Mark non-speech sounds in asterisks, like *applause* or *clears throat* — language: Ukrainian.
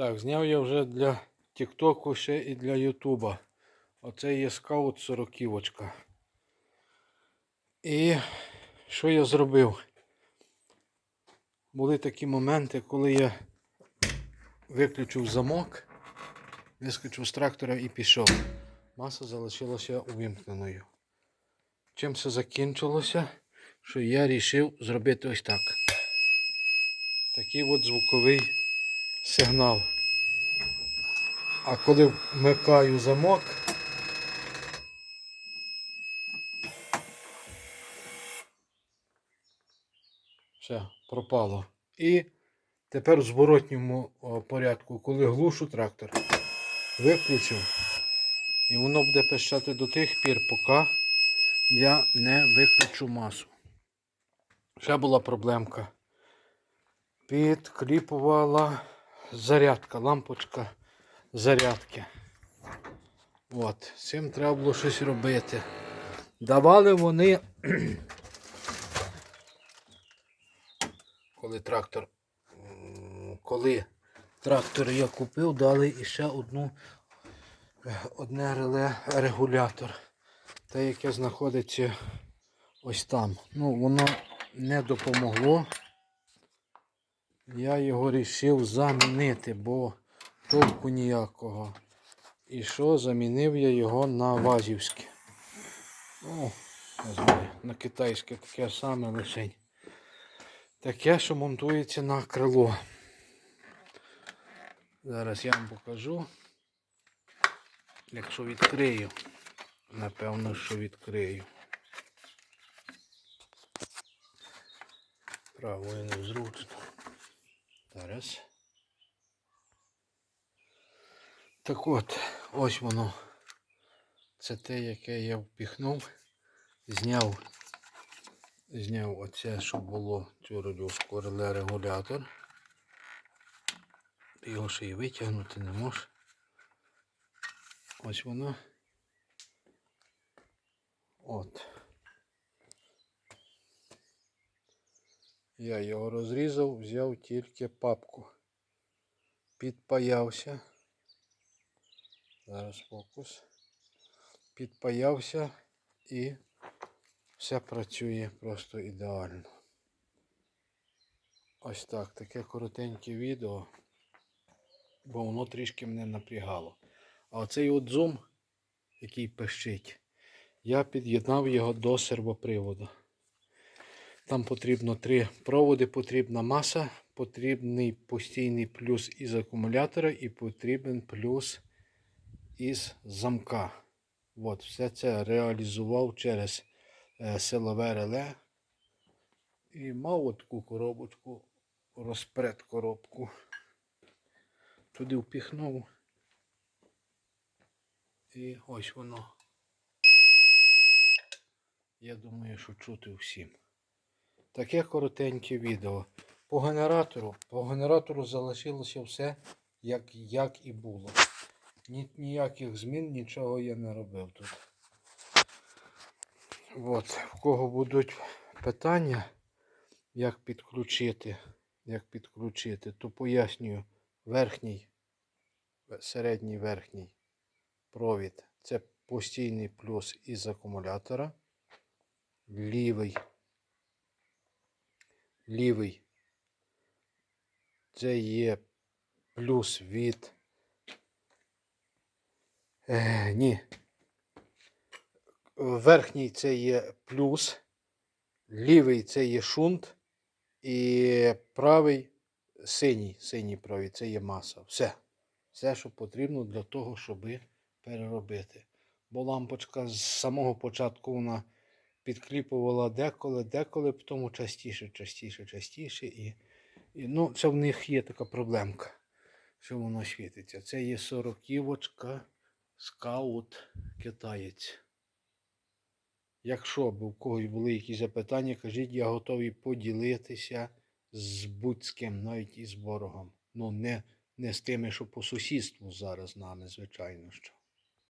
Так, зняв я вже для Тіктоку ще і для Ютуба. Оце є скаут 40 І що я зробив? Були такі моменти, коли я виключив замок, вискочив з трактора і пішов. Маса залишилася увімкненою. Чим все закінчилося, що я вирішив зробити ось так. Такий от звуковий сигнал. А коли вмикаю замок, все, пропало. І тепер в зворотньому порядку, коли глушу трактор, виключив. І воно буде пищати до тих пір, поки я не виключу масу. Ще була проблемка. Підкліпувала зарядка, лампочка зарядки. От, з цим треба було щось робити. Давали вони, *clears throat* коли трактор, коли трактор я купив, дали іще одну, одне реле регулятор. Те, яке знаходиться ось там. Ну, воно не допомогло. Я його вирішив замінити, бо толку ніякого. І що, замінив я його на вазівське. Ну, не знаю, на китайське таке саме лишень. Таке, що монтується на крило. Зараз я вам покажу. Якщо відкрию, напевно, що відкрию. Правою незручно. Зараз. Так от, ось воно. Це те, яке я впіхнув, зняв, зняв оце, щоб було цю релюшку реле регулятор. Його ще й витягнути не можеш. Ось воно. От. Я його розрізав, взяв тільки папку. Підпаявся. Зараз фокус. Підпаявся і все працює просто ідеально. Ось так, таке коротеньке відео, бо воно трішки мене напрягало. А оцей от зум, який пищить, я під'єднав його до сервоприводу. Там потрібно три проводи, потрібна маса, потрібний постійний плюс із акумулятора і потрібен плюс із замка. От, все це реалізував через е, силове реле. І мав таку коробочку, розпред коробку. Туди впіхнув. І ось воно. Я думаю, що чути всім. Таке коротеньке відео. По генератору. По генератору залишилося все, як, як і було. Ні, ніяких змін, нічого я не робив тут. От, в кого будуть питання, як підключити, як підключити, то пояснюю верхній, середній верхній провід. Це постійний плюс із акумулятора. Лівий лівий. Це є плюс від. Е, ні. Верхній це є плюс, лівий це є шунт, і правий синій, синій провід це є маса. Все. Все, що потрібно для того, щоб переробити. Бо лампочка з самого початку вона підкліпувала деколи, деколи, потім частіше, частіше, частіше. І, і ну, це в них є така проблемка, що воно світиться. Це є 40 ківочка скаут китаєць. Якщо б у когось були якісь запитання, кажіть, я готовий поділитися з будь-ким, навіть із ворогом. Ну, не, не з тими, що по сусідству зараз нами, звичайно що.